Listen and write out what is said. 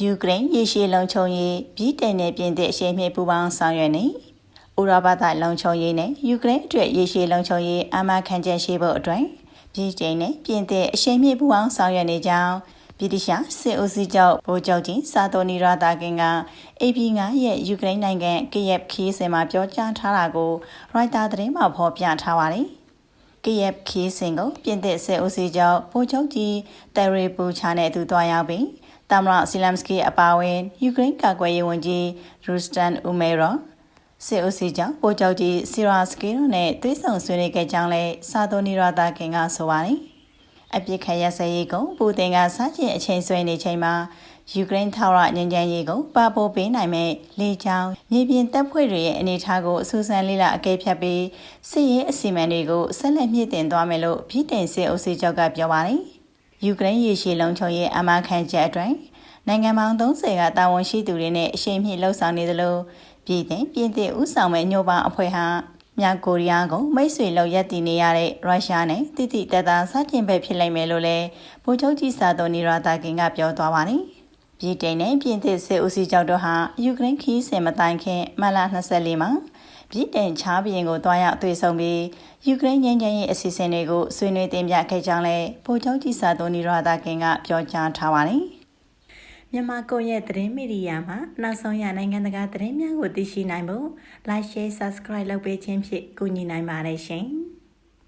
ယူကရိန်းရေရှည်လုံခြုံရေးပြည်တိုင်နယ်ပြင်သစ်အရှိန်မြင့်ပူးပေါင်းဆောင်ရွက်နေဥရောပသားလုံခြုံရေးနဲ့ယူကရိန်းအတွက်ရေရှည်လုံခြုံရေးအမှခံချက်ရှိဖို့အတွက်ပြည်တိုင်နယ်ပြင်သစ်အရှိန်မြင့်ပူးပေါင်းဆောင်ရွက်နေကြောင်းပြည်တိရှာစစ်အုပ်စုချုပ်ဗိုလ်ချုပ်ကြီးစာတိုနီရာတာကင်က AP9 ရဲ့ယူကရိန်းနိုင်ငံကီယက်ခီးစင်မှာပြောကြားထားတာကိုရိုက်တာသတင်းမှာဖော်ပြထားပါတယ်။ KF ခီးစင်ကိုပြင်သစ်စစ်အုပ်စုချုပ်ဗိုလ်ချုပ်ကြီးတယ်ရီပူချာနဲ့အတူတွားရောက်ပြီး တမရဆီလမ်စကီအပါအဝင်ယူကရိန်းကာကွယ်ရေးဝန်ကြီးရူစတန်ဦးမေရောစစ်အုပ်စုချုပ်ဗိုလ်ချုပ်ကြီးစီရာစကီတို့နဲ့တွေ့ဆုံဆွေးနွေးခဲ့ကြောင်းလည်းစာတိုနီရာတာခင်ကဆိုပါတယ်။အပြစ်ခရစရေးကိုပူတင်ကစတင်အချိန်ဆွဲနေချိန်မှာယူကရိန်းထောက်ရငញ្ញရေးကိုပါပိုးပေးနိုင်မဲ့လေကြောင်းမြေပြင်တပ်ဖွဲ့တွေရဲ့အနေအထားကိုအစူးစမ်းလေ့လာအကဲဖြတ်ပြီးစစ်ရေးအစီအမံတွေကိုဆက်လက်မြင့်တင်သွားမယ်လို့ပြည်တင်စစ်အုပ်စုချုပ်ကပြောပါတယ်။ ယူကရိန်းရေရှည်လုံခြုံရေးအမှခံချက်အတွက်နိုင်ငံပေါင်း30ကတာဝန်ရှိသူတွေနဲ့အရှိန်မြင့်လှုပ်ဆောင်နေသလိုပြည်တင်ပြည်သစ်ဥဆောင်မဲ့ညို့ပေါင်းအဖွဲ့ဟာမြောက်ကိုရီးယားကိုမိတ်ဆွေလောက်ရက်တည်နေရတဲ့ရုရှားနဲ့တိတိတတ်တာစတင်ပဲဖြစ်လိမ့်မယ်လို့လည်းဗိုလ်ချုပ်ကြီးစာတိုနီရာတာကင်ကပြောသွားပါတယ်။ပြည်တိန်နဲ့ပြင်သစ်စစ်ဦးစီးချုပ်တို့ဟာယူကရိန်းခီးစင်မတိုင်ခင်မလ24မှာ ပြည်တိန်ချားပြည်ကိုတွားရောက်တွေ့ဆုံပြီးယူကရိန်းငြိမ်းချမ်းရေးအစီအစဉ်တွေကိုဆွေးနွေးတင်ပြခဲ့ကြောင်းလည်းဗိုလ်ချုပ်ကြီးစာတိုနီရာတာကင်ကပြောကြားထားပါတယ်။မြန်မာကွန်ရက်သတင်းမီဒီယာမှာနောက်ဆုံးရနိုင်ငံတကာသတင်းများကိုသိရှိနိုင်ဖို့ Like Share Subscribe လုပ်ပေးခြင်းဖြင့်ကူညီနိုင်ပါတယ်ရှင်။